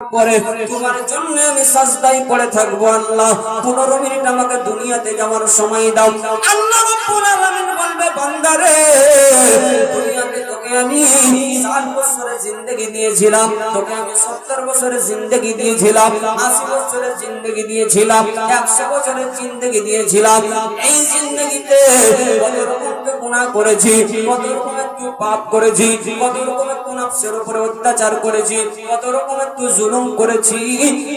পরে তোমার জন্য আমি সাজদাই পড়ে থাকব, আল্লাহ। পনেরো মিনিট আমাকে দুনিয়াতে যাওয়ার সময় দাও। আল্লাহ বলবে বান্দারে আমি এই করেছি, কত রকমের তুই পাপ করেছি কত রকমের তুই নফসের উপরে অত্যাচার করেছি কত রকমের তুই জুলুম করেছি।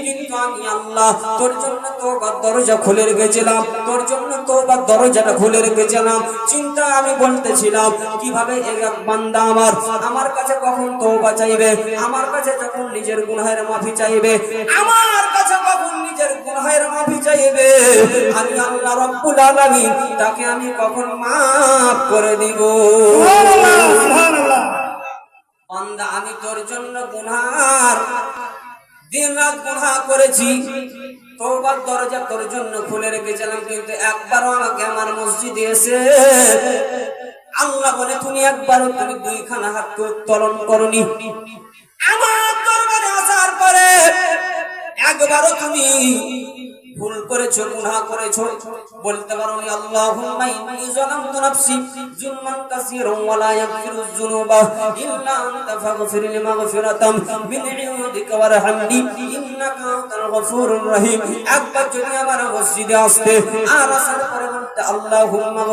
কিন্তু আমি আল্লাহ, তোর জন্য তোবার দরজা খুলে রেখেছিলাম, তোর জন্য তোবার দরজাটা খুলে রেখেছিলাম। চিন্তা আমি বলতেছিলাম, কীভাবে এক বান্দা আমার আমার কাছে কখন তোবা চাইবে, আমার কাছে যখন নিজের গুনাহের মাফি চাইবে, আমার কাছে নিজের গুনাহের মাফি চাইবে। আমি আল্লাহ রব্বুল আলামিন তাকে আমি কখন মাফ করে দিব? বান্দা আমি তোর জন্য গুনার দিন রাত গুনাহ করেছি। তোবার দরজা তোর জন্য খুলে রেখেছিলাম কিন্তু একবারও আমাকে আমার মসজিদে এসে আল্লাহ বলে তুমি একবারও তুমি দুইখানা হাতকে উত্তোলন করনি। আমার একবারও তুমি। ভুল করেছ, গুনাহ করেছ, বলতে পারো নি আল্লাহুম্মা ইন্নী যালামতু নাফসি যুলমান যুনুবা, ইল্লা আনতা মাগফিরাতাম মিন ইন্নাকা আনতাল রহিম। একবার যদি আমার মসজিদে আসতে, আর আসার পরে বলতে আল্লাহুম্মা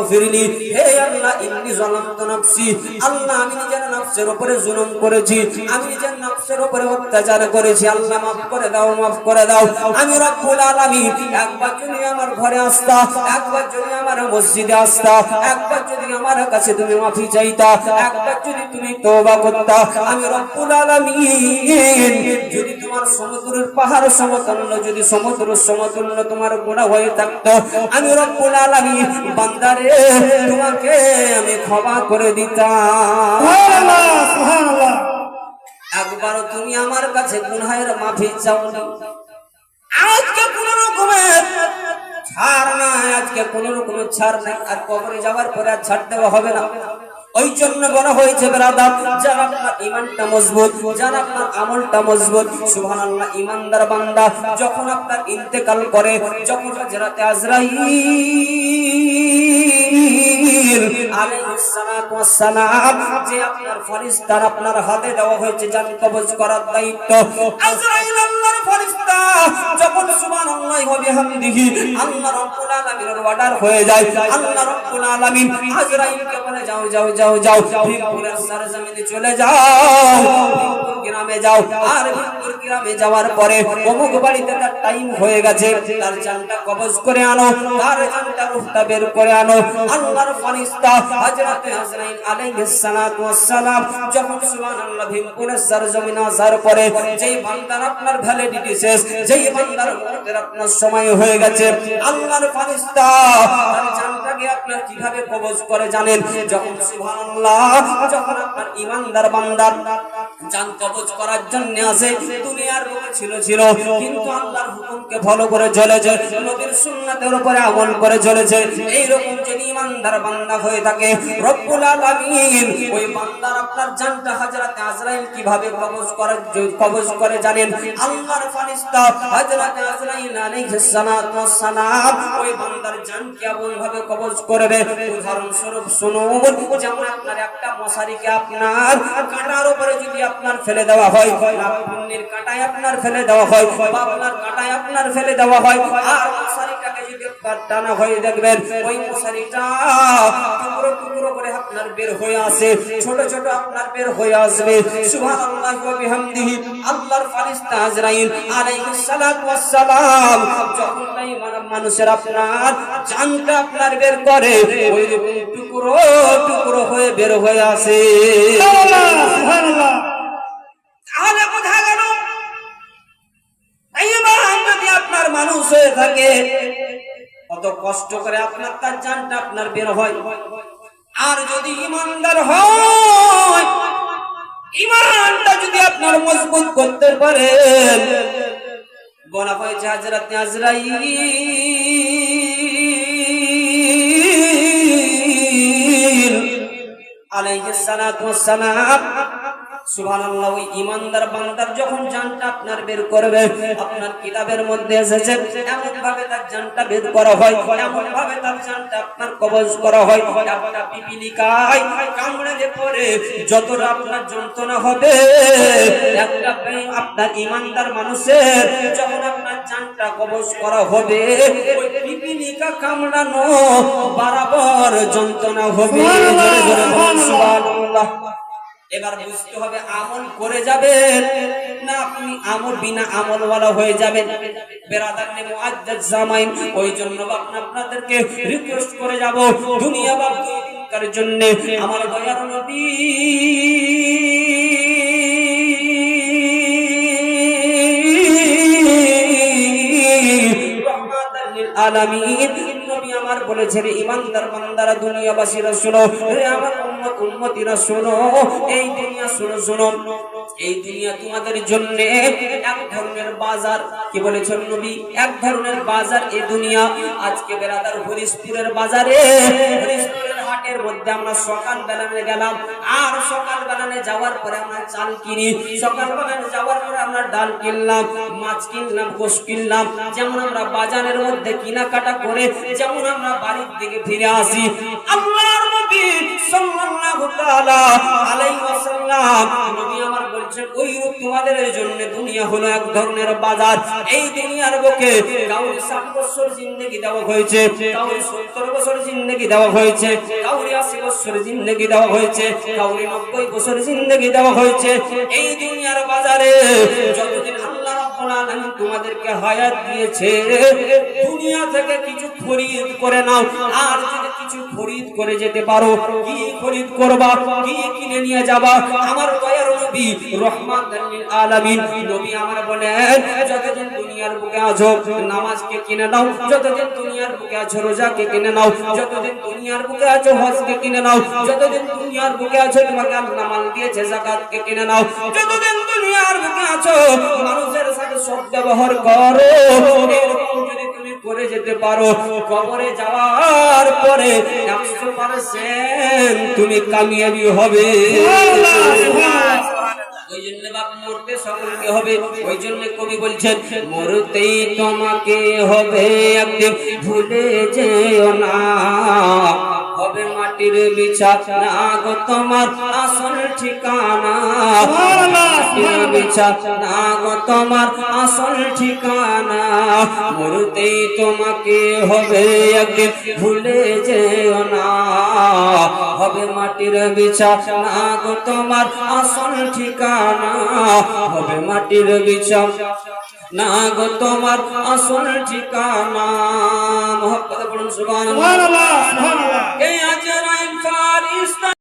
হে আল্লাহ ইন্নী যালামতু নাফসি, আল্লাহ আমি নিজের নফসের উপরে জুলুম করেছি, আমি নিজের উপরে অত্যাচার করেছি, আল্লাহ মাফ করে দাও, মাফ করে দাও। আমি রব্বুল আলামিন একবার যদি আমার ঘরে আসতা একবার যদি আমার মসজিদে আসতা একবার যদি আমার কাছে তুমি মাফি চাইতা একবার যদি তুমি তওবা করতা আমি রব্বুল আলামিন যদি তোমার সমুদ্রের পাহাড় সমতুল্য যদি সমুদ্র সমতুল্য তোমার হয়ে থাকতো আমি রব্বুল আলামিন বান্দারে তোমাকে আমি ক্ষমা করে দিতাম। একবারও তুমি আমার কাছে গুনহায়ের মাফি চাওনি। আজকে আজকে কোন রকম ছাড় নাই, আর কবরে যাওয়ার পরে আর ছাড় দেওয়া হবে না। ওই জন্য বলা হয়েছে, বেরাদার, যারা আপনার ইমানটা মজবুত, যারা আপনার আমলটা মজবুত, সুবহানাল্লাহ, ইমানদার বান্দা, যখন আপনার ইন্তেকাল করে, যখন হাজরাতে আজরাইল আলাইহিস সালাতু ওয়াস সালাম, যে আপনার ফেরেশতার আপনার হাতে দেওয়া হয়েছে জান কবজ করার দায়িত্ব। আজরাইল আল্লাহর ফেরেশতা যখন সুবহানাল্লাহ ওয়া বিহামদিহি আল্লাহ রাব্বুল আলামিনের অর্ডার হয়ে যায়, আল্লাহ রাব্বুল আলামিন আজরাইলকে বলে, যাও যাও যাও যাও, ভিমপুরের সরজমিনে চলে যাও। গ্রামে যাও। আর ভিমপুর গ্রামে যাওয়ার পরে অমুক বাড়িতে তার টাইম হয়ে গেছে। তার জানটা কবজ করে আনো, তার জানটা রূহটা বের করে আনো। আল্লাহর ফেরেশতা হযরতে আজরাইল আলাইহিস সালাতু ওয়াস সালাম যখন সুবহানাল্লাহ ভিমপুরের সরজমিনে আসার পরে যেই বান্দার আপনার ভ্যালিডিটি শেষ, যেই বান্দার মৌতের আপনার সময় হয়ে গেছে, আল্লাহর ফেরেশতা তার জানটাকে আপনার কীভাবে কবজ করে জানেন? যখন সুবহানাল্লাহ, যখন আপনার ইমানদার বান্দার জান কবজ করার জন্য আসে দুনিয়ার রূপে ছিল ছিল। কিন্তু আল্লাহর হুকুমকে ফলো করে চলেছে। নবীর সুন্নাতের উপরে আমল করে চলেছে। এই রকম যদি ইমানদার বান্দা হয়ে থাকে, রব্বুল আলামিন, ওই বান্দার আপনার জানটা হযরতে আজরাইল কীভাবে কবজ করে কবজ করে জানেন? আল্লাহর ফেরেশতা হযরতে আজরাইল আলাইহিস সালাতু ওয়াস সালাম, ওই বান্দার জান কেমন ভাবে কবজ করবে। উদাহরণ স্বরূপ শুনুন, যেমন আপনার একটা মশারিকে আপনার কাঁটার উপরে যদি আপনার ফেলে দেওয়া হয়। পুণ্যের কাঁটায় আপনার ফেলে দেওয়া হয়। আপনার কাঁটায় আপনার ফেলে দেওয়া হয়। আর মশারিটাকে যদি আপনার টানা হয়ে দেখবেন, ওই মশারিটা টুকরো করে আপনার বের হয়ে আসে। ছোট ছোট আপনার বের হয়ে আসবে। সুবহানাল্লাহি তাই মানুষের আপনার জানটা আপনার বের করে টুকরো টুকরো হয়ে বের হয়ে আসে। তাহলে কোথায় গেল যদি আপনার মানুষ হয়ে থাকে? কত কষ্ট করে আপনার তার জানটা আপনার বের হয়। আর যদি ইমানদার হয়, ইমানটা যদি আপনার মজবুত করতে পারেন বলা হয়েছে হাজরাতে আজরাইল আলাইহিস সালাতু ওয়াস সালাম। সুবহানাল্লাহ ওই ইমানদার বান্দার যখন জানটা আপনার বের করবে আপনার কিতাবের মধ্যে এসেছে এমন ভাবে তার জানটা বের করা হয় এমন ভাবে তার জানটা আপনার কবজ করা হয় একটা পিপিলিকায় কামড়ে পরে যতটা আপনার যন্ত্রণা হবে একটা আপনার ইমানদার মানুষের যখন আপনার জানটা কবজ করা হবে ওই পিপিলিকা কামড়ানো বরাবর যন্ত্রণা হবে। সুবহানাল্লাহ। এবার বুঝতে হবে আমল করে যাবেন না আপনি আমল বিনা আমলওয়ালা হয়ে যাবেন। বেরাদার নে মুআজ্জাজ জামাইন ওই জন্য আপনি আপনাদেরকে রিকোয়েস্ট করে যাব দুনিয়া বা দুই দিনকার জন্য। আমার দয়ার নবী। আলামিন। নবী আমার বলেছেন, ইমানদার বান্দারা দুনিয়াবাসীরা শোনো রে আমার উম্মতিরা শোনো এই দুনিয়া শোনো শোনো। এই দুনিয়া তোমাদের জন্য এক ধরনের বাজার। কি বলেছেন নবী? এক ধরনের বাজার এই দুনিয়া। আজকে বেরাদার হরিশপুরের বাজারে আমরা আর সকাল বেলানে যাওয়ার পরে আমরা চাল কিনি। সকাল পরে আমরা ডাল কিনলাম, মাছ কিনলাম, গোশ কিনলাম। যেমন আমরা বাজারের মধ্যে কেনাকাটা করে, যেমন আমরা বাড়ির দিকে ফিরে আসি। সাল্লাল্লাহু তাআলা আলাইহি ওয়াসাল্লাম, নবী আমার বলছেন, ওই তোমাদের জন্য দুনিয়া হলো এক ধরনের বাজার। এই দুনিয়ার বুকে কাউরি 60 বছর জিন্দেগি দেওয়া হয়েছে, কাউরি 70 বছর দেওয়া হয়েছে, কাউরি 80 বছর জিন্দেগি দেওয়া হয়েছে, কাউরি 90 বছর জিন্দেগি দেওয়া হয়েছে। এই দুনিয়ার বাজারে যতদিন তোমাদেরকে হায়াত দিয়েছে। দুনিয়া থেকে কিছু খরিদ করে নাও, আর যদি কিছু খরিদ করে যেতে পারো, কি খরিদ করবা, কি কিনে নিয়ে যাবা? আমার দয়ার নবী রহমাতুল আলামিন, নবী আমার বলেন, যতদিন দুনিয়ার বুকে আছো নামাজকে কিনে নাও, যতদিন দুনিয়ার বুকে আছো রোজাকে কিনে নাও, যতদিন দুনিয়ার বুকে আছো হজকে কিনে নাও, যতদিন দুনিয়ার বুকে আছো তোমাকে আল্লাহ মাল দিয়েছে যাকাতকে কিনে নাও, যতদিন দুনিয়ার বুকে আছো মানুষের সাথে সৎ ব্যবহার করো যদি তুমি করে যেতে পারো, কবরে যাওয়ার পরে একশো পার্সেন্ট তুমি কামিয়াবি হবে। ওই জন্য কবি বলছেন মরতেই তোমাকে হবে একদিন ভুলে যেও না। হবে মাটির বিছানা গো তোমার আসল ঠিকানা? মাটির বিছানা গো তোমার আসল ঠিকানা? মরতেই তোমাকে হবে একদিন ভুলে যেও না। হবে মাটির বিছানা গো তোমার আসল ঠিকানা? হবে মাটির বিছানা না গো তোমার আসল ঠিকানা? মোহাম্মদ পড়ুন সুবহানাল্লাহ।